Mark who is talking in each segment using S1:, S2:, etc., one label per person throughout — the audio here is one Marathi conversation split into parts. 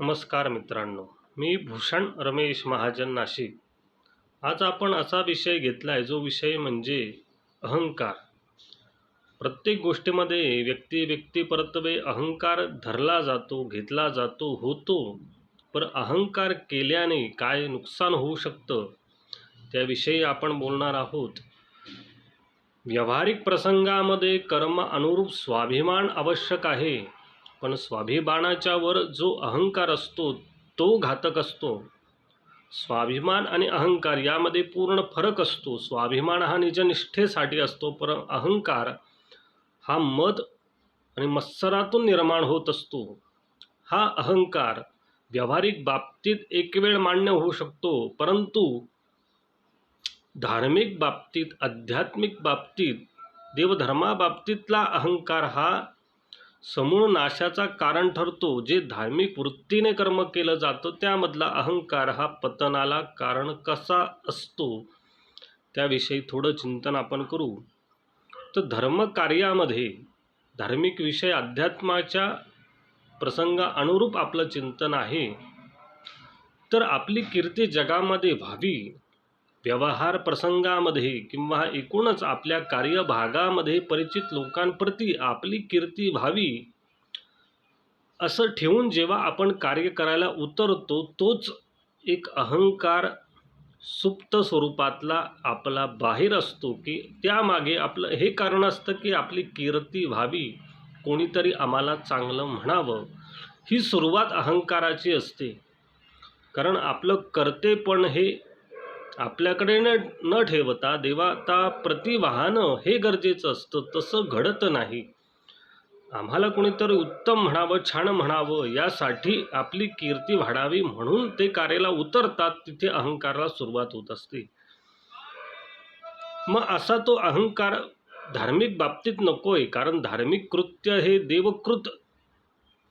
S1: नमस्कार मित्रांनो मी भूषण रमेश महाजन नाशिक. आज आपण असा विषय घेतला आहे जो विषय म्हणजे अहंकार. प्रत्येक गोष्टीमध्ये व्यक्ती व्यक्ती परत्वे अहंकार धरला जातो घेतला जातो होतो. पर अहंकार केल्याने काय नुकसान होऊ शकतं? त्याविषयी आपण बोलणार आहोत. व्यावहारिक प्रसंगामध्ये कर्म अनुरूप स्वाभिमान आवश्यक आहे. पण स्वाभिमानाच्या वर जो अहंकार असतो तो घातक असतो. स्वाभिमान आणि अहंकार यामध्ये पूर्ण फरक असतो. स्वाभिमान हा निजनिष्ठेसाठी असतो पर अहंकार हा मद आणि मत्सरातून निर्माण होत असतो. हा अहंकार व्यावहारिक बाबतीत एक वेळ मान्य होऊ शकतो परंतु धार्मिक बाबतीत आध्यात्मिक बाबतीत देवधर्माबाबतीतला अहंकार हा समूळ नाशाचा कारण ठरतो. जे धार्मिक वृत्तीने कर्म केलं जातं त्यामधला अहंकार हा पतनाला कारण कसा असतो? त्याविषयी थोडं चिंतन आपण करू. तर धर्मकार्यामध्ये धार्मिक विषय अध्यात्माच्या प्रसंगा अनुरूप आपलं चिंतन आहे. तर आपली कीर्ती जगामध्ये व्हावी व्यवहार प्रसंगामध्ये किंवा एकूणच आपल्या कार्यभागामध्ये परिचित लोकांप्रती आपली कीर्ती व्हावी असं ठेवून जेव्हा आपण कार्य करायला उतरतो तोच एक अहंकार सुप्त स्वरूपातला आपला बाहेर असतो की त्यामागे आपलं हे कारण असतं की आपली कीर्ती व्हावी कोणीतरी आम्हाला चांगलं म्हणावं ही सुरुवात अहंकाराची असते. कारण आपलं कर्तेपण हे आपल्याकडे न न ठेवता देवाता प्रति वाहनं हे गरजेचं असतं तसं घडत नाही. आम्हाला कोणीतरी उत्तम म्हणावं छान म्हणावं यासाठी आपली कीर्ती वाढावी म्हणून ते कार्याला उतरतात तिथे अहंकाराला सुरुवात होत असते. मग असा तो अहंकार धार्मिक बाबतीत नको आहे कारण धार्मिक कृत्य हे देवकृत.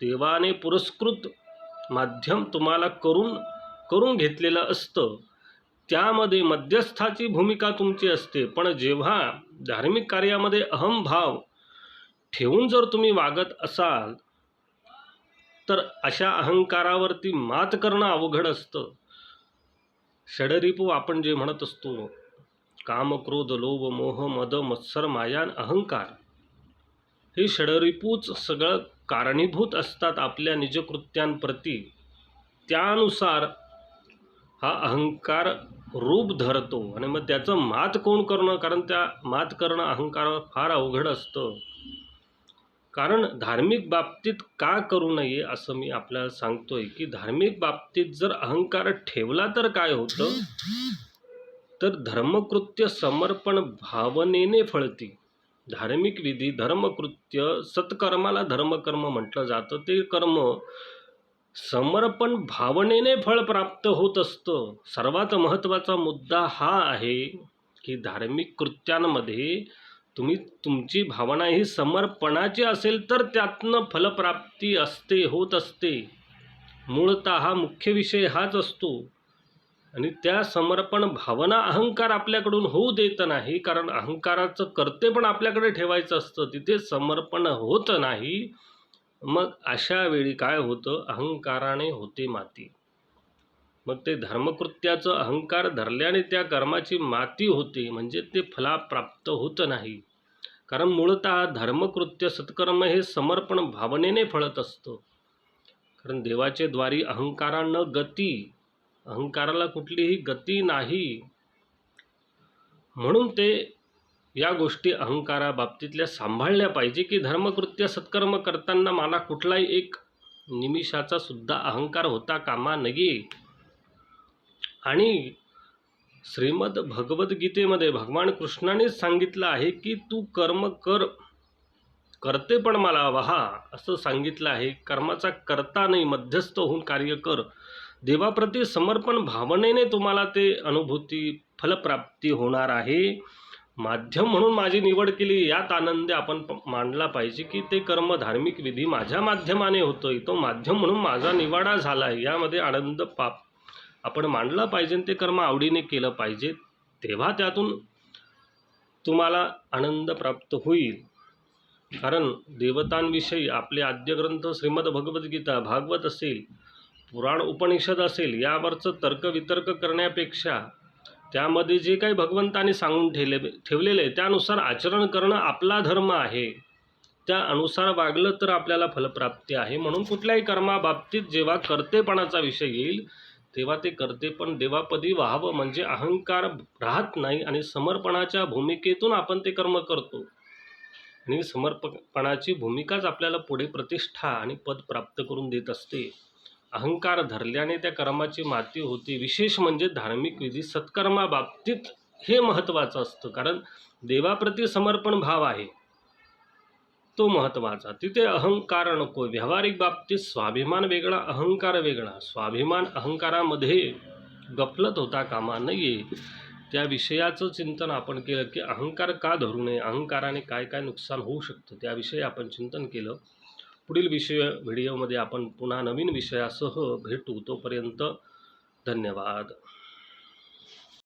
S1: देवाने पुरस्कृत माध्यम तुम्हाला करून करून घेतलेलं असतं. त्यामध्ये मध्यस्थाची भूमिका तुमची असते. पण जेव्हा धार्मिक कार्यामध्ये अहमभाव ठेवून जर तुम्ही वागत असाल तर अशा अहंकारावरती मात करणं अवघड असतं. षडरिपू आपण जे म्हणत असतो काम क्रोध लोभ मोह मद मत्सर मायान अहंकार हे षडरिपूच सगळं कारणीभूत असतात आपल्या निजकृत्यांप्रती. त्यानुसार हा अहंकार रूप धरतो. आणि मग त्याचं मात कोण करणं? कारण त्या मात करणं अहंकारावर फार अवघड असतं. कारण धार्मिक बाबतीत का करू नये असं मी आपल्याला सांगतोय की धार्मिक बाबतीत जर अहंकार ठेवला तर काय होतं? तर धर्मकृत्य समर्पण भावनेने फळती. धार्मिक विधी धर्मकृत्य सत्कर्माला धर्मकर्म म्हटलं जातं. ते कर्म समर्पण भावनेने फळ प्राप्त होत असतं. सर्वात महत्त्वाचा मुद्दा हा आहे की धार्मिक कृत्यांमध्ये तुम्ही तुमची भावना ही समर्पणाची असेल तर त्यातनं फलप्राप्ती असते होत असते. मूळतः हा मुख्य विषय हाच असतो. आणि त्या समर्पण भावना अहंकार आपल्याकडून होऊ देत नाही कारण अहंकाराचं कर्ते पण आपल्याकडे ठेवायचं असतं. तिथे समर्पण होत नाही. मग अशा वेळी काय होतं? अहंकाराने होते माती. मग ते धर्मकृत्याचं अहंकार धरल्याने त्या कर्माची माती होते म्हणजे ते फलाप्राप्त होत नाही. कारण मूळतः धर्मकृत्य सत्कर्म हे समर्पण भावनेने फळत असतं. कारण देवाचे द्वारी अहंकारानं गती अहंकाराला कुठलीही गती नाही. म्हणून ते या गोष्टी अहंकाराबाबतीतल्या सांभाळल्या पाहिजे की धर्मकृत्य सत्कर्म करताना मला कुठलाही एक निमिषाचा सुद्धा अहंकार होता कामा नये. आणि श्रीमद भगवद्गीतेमध्ये भगवान कृष्णानेच सांगितलं आहे की तू कर्म कर करते पण मला वहा असं सांगितलं आहे. कर्माचा करता नाही मध्यस्थ होऊन कार्य कर. देवाप्रती समर्पण भावनेने तुम्हाला ते अनुभूती फलप्राप्ती होणार आहे. माध्यम म्हणून माझी निवड केली यात आनंद आपण प- पाहिजे की ते कर्म धार्मिक विधी माझ्या माध्यमाने होतोय. तो माध्यम म्हणून माझा निवाडा झाला आहे यामध्ये आनंद पाप आपण मांडला पाहिजे आणि ते कर्म आवडीने केलं पाहिजे. तेव्हा त्यातून तुम्हाला आनंद प्राप्त होईल. कारण देवतांविषयी आपले आद्यग्रंथ श्रीमद भगवद्गीता भागवत असेल पुराण उपनिषद असेल यावरचं तर्कवितर्क करण्यापेक्षा त्यामध्ये जे काही भगवंताने सांगून ठेवले ठेवलेले आहे त्यानुसार आचरण करणं आपला धर्म आहे. त्या अनुसार वागलं तर आपल्याला फलप्राप्ती आहे. म्हणून कुठल्याही कर्माबाबतीत जेव्हा कर्तेपणाचा विषय येईल तेव्हा ते करते पण देवापदी व्हावं. म्हणजे अहंकार राहत नाही आणि समर्पणाच्या भूमिकेतून आपण ते कर्म करतो. आणि समर्पणाची भूमिकाच आपल्याला पुढे प्रतिष्ठा आणि पद प्राप्त करून देत असते. अहंकार धरल्याने त्या कर्माची माती होती. विशेष म्हणजे धार्मिक विधी सत्कर्माबाबतीत हे महत्त्वाचं असतं. कारण देवाप्रती समर्पण भाव आहे. तो महत्त्वाचा. तिथे अहंकार नको. व्यावहारिक बाबतीत स्वाभिमान वेगळा अहंकार वेगळा. स्वाभिमान अहंकारामध्ये गफलत होता कामा नये. त्या विषयाचं चिंतन आपण केलं की अहंकार का धरू नये? अहंकाराने काय काय नुकसान होऊ शकतं? त्याविषयी आपण चिंतन केलं. पुढील विषय व्हिडिओमध्ये आपण पुन्हा नवीन विषयासह भेटू. तोपर्यंत धन्यवाद.